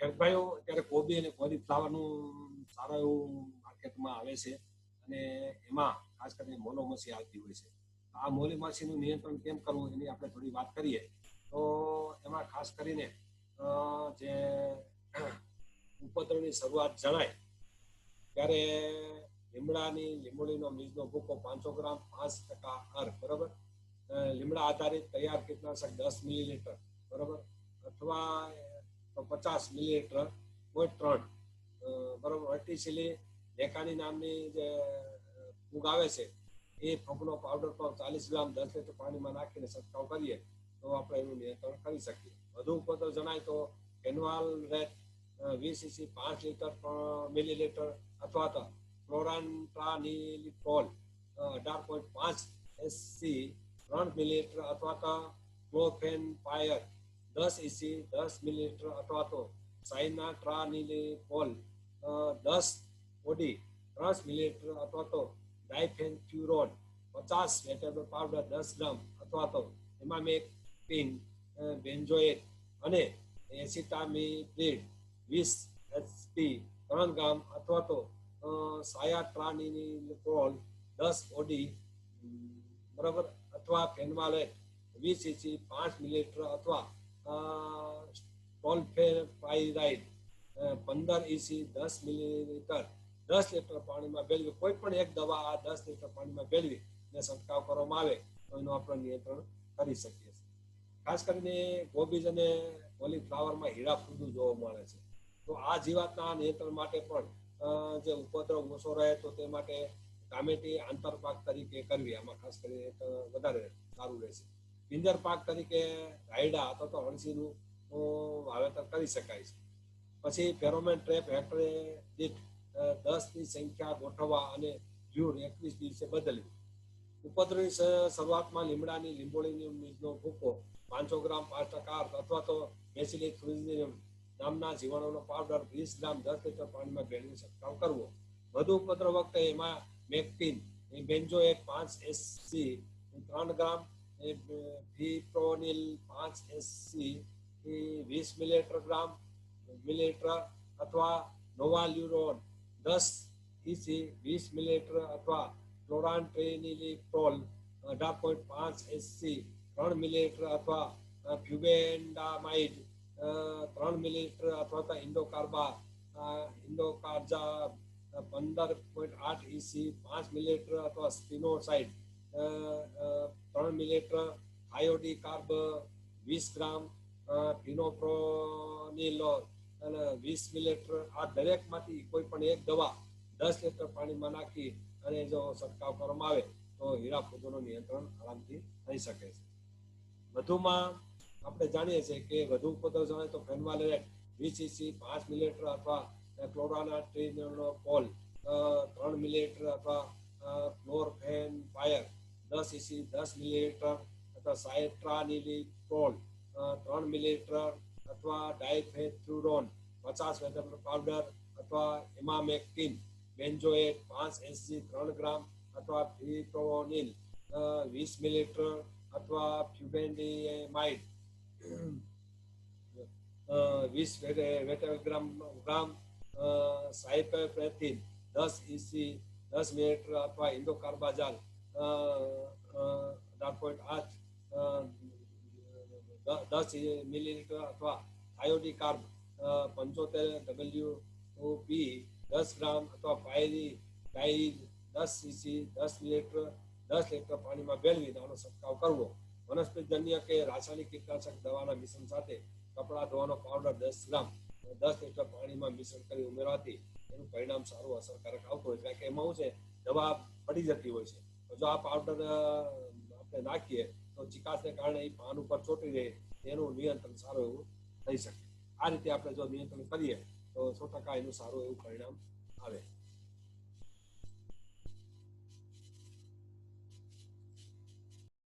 ખેડભાઈઓ અત્યારે કોબી અને કોલીફ્લાવરનું સારું એવું માર્કેટમાં આવે છે અને એમાં ખાસ કરીને મોલોમસી આવતી હોય છે. આ મોલીમાસીનું નિયંત્રણ કેમ કરવું એની આપણે થોડી વાત કરીએ. તો એમાં ખાસ કરીને જે ઉપદ્રવની શરૂઆત જણાય, ત્યારે લીમડાની, લીંબોળીનો બીજનો ભૂકો પાંચસો ગ્રામ, પાંચ ટકા અર બરોબર? લીમડા આધારિત તૈયાર કીટનાશક દસ મિલીલીટર, બરોબર? અથવા તો પચાસ મિલીલીટર પોઈન્ટ ત્રણ બરોબર. વર્ટિસિલી લેકાની નામની જે ફૂગ આવે છે, એ ફૂગનો પાવડર પણ ચાલીસ ગ્રામ દસ લીટર પાણીમાં નાખીને છંટકાવ કરીએ, તો આપણે એનું નિયંત્રણ કરી શકીએ. વધુ ઉપદ્રવ જણાય તો કેનવાલ રેટ વીસ સીસી પાંચ લીટર મિલીલીટર અથવા તો ક્લોરાન્ટ્રાનિલિપ્રોલ અઢાર પોઈન્ટ પાંચ એસસી ત્રણ મિલીલીટર અથવા તો ક્લોફેન પાયર દસ ઇસી દસ મિલીલીટર અથવા તો સાઇના ટ્રાનિલિપોલ દસ ઓડી ત્રણ મિલીલીટર અથવા તો ડાયફેન્ચ્યુરોન પચાસ વેટેબલ પાવડર દસ ગ્રામ અથવા તો એમાં મેં પિન બેન્જોએટ અને એસિટામિપ્રિડ વીસ એચપી ત્રણ ગ્રામ અથવા તો સાયાટ્રાનિલિપોલ દસ ઓડી બરાબર, અથવા ફેનવાલેટ વીસ ઇસી પાંચ મિલીલીટર અથવા ટોલ્ફેપાઇરાઇડ પંદર ઇસી દસ મિલીલીટર દસ લીટર પાણીમાં ભેળવી, કોઈ પણ એક દવા આ દસ લીટર પાણીમાં ભેળવી ને છંટકાવ કરવામાં આવે, તો એનું આપણે નિયંત્રણ કરી શકીએ છીએ. ખાસ કરીને ગોબીજ અને કોલીફ્લાવરમાં હીરા ફૂદું જોવા મળે છે. તો આ જીવાતના નિયંત્રણ માટે પણ જે ઉપદ્રવ ઓછો રહે તો તે માટે કામેટી આંતરપાક તરીકે કરવી, આમાં ખાસ કરીને વધારે સારું રહેશે. પિંજર પાક તરીકે રાયડા અથવા તો અળસીનું વાવેતર કરી શકાય છે. પછી ફેરોમેન ટ્રેપ હેક્ટરે દીઠ દસની સંખ્યા ગોઠવવા અને જૂન એકવીસ દિવસે બદલવી. ઉપદ્રવની શરૂઆતમાં લીમડાની લીંબોળીની બીજનો ભૂકો પાંચસો ગ્રામ પાંચ ટકા અથવા તો બેસિલિક ફ્રુઝિનિયમ નામના જીવાણુનો પાવડર વીસ ગ્રામ દસ લીટર પાણીમાં ભેળવી છંટકાવ કરવો. વધુ ઉપદ્રવ વખતે એમાં મેક્ટિન બેન્જો એક પાંચ એસસી, ત્રણ ગ્રામ ફિપ્રોનિલ પાંચ એસસી વીસ મિલીલીટર ગ્રામ, મિલીલીટર અથવા નોવાલ્યુરોન, દસ ઇસી વીસ મિલીલીટર અથવા ક્લોરાન્ટ્રેનિલિપ્રોલ અઢાર પોઈન્ટ પાંચ એસસી ત્રણ મિલીલીટર અથવા ફ્યુબેન્ડામાઇડ ત્રણ મિલીલીટર અથવા તો ઇન્ડોકાર્બા ઇન્ડોકાર્જા પંદર પોઈન્ટ આઠ ઇસી પાંચ મિલીલીટર અથવા સ્પિનોસાઇડ ત્રણ મિલીલીટર આયોડી કાર્બ વીસ ગ્રામ ફિનોપ્રોનિલ અને વીસ મિલીલીટર આ દરેકમાંથી કોઈ પણ એક દવા દસ લીટર પાણીમાં નાખી અને જો છંટકાવ કરવામાં આવે તો હીરા ફૂદોનું નિયંત્રણ આરામથી થઈ શકે છે. વધુમાં આપણે જાણીએ છીએ કે વધુ ઉપદ્રવ જણાય તો ફેનવાલેટ વીસ ઇસી પાંચ મિલીલીટર અથવા ક્લોરાના ટ્રીનોપોલ ત્રણ મિલીલીટર અથવા ક્લોરફેન ફાયર દસ ઇસી દસ મિલીલીટર અથવા સાયટ્રાનિલિપ્રોલ ત્રણ મિલીલીટર અથવા ડાયફેથ્યુરોન પચાસ વેટેબલ પાવડર અથવા એમામેક્ટિન બેન્જોએટ પાંચ એસજી ત્રણ ગ્રામ અથવા ફિપ્રોનિલ વીસ મિલીલીટર અથવા ફ્યુબેન્ડીમાઇડ વીસ વેટેબલ ગ્રામ ગ્રામ સાયપેપ્રેથિન, દસ ઇસી દસ મિલીલીટર અથવા ઇન્ડોકાર્બાજાલ અઢાર પોઈન્ટ આઠ દસ મિલીલીટર અથવા આયોડી કાર્બ પંચોતેર ડબલ્યુ પી દસ ગ્રામ અથવા પાયરી ડાયરી દસ સીસી દસ લીટર દસ લીટર પાણીમાં ભેળવી આનો છંટકાવ કરવો. વનસ્પતિજન્ય કે રાસાયણિક કીટનાશક દવાના મિશ્રણ સાથે કપડાં ધોવાનો પાવડર દસ ગ્રામ, દસ લીટર પાણીમાં મિશ્રણ કરી ઉમેરવાથી એનું પરિણામ સારું અસરકારક આવતું હોય છે. કે એમાં શું છે? દવા પડી જતી હોય છે. જો આ પાવડર આપણે નાખીએ, તો ચિકાસને કારણે એ પાન ઉપર ચોટી રહે, એનું નિયંત્રણ સારું એવું થઈ શકે. આ રીતે આપણે જો નિયંત્રણ કરીએ, તો સો ટકા એનું સારું એવું પરિણામ આવે.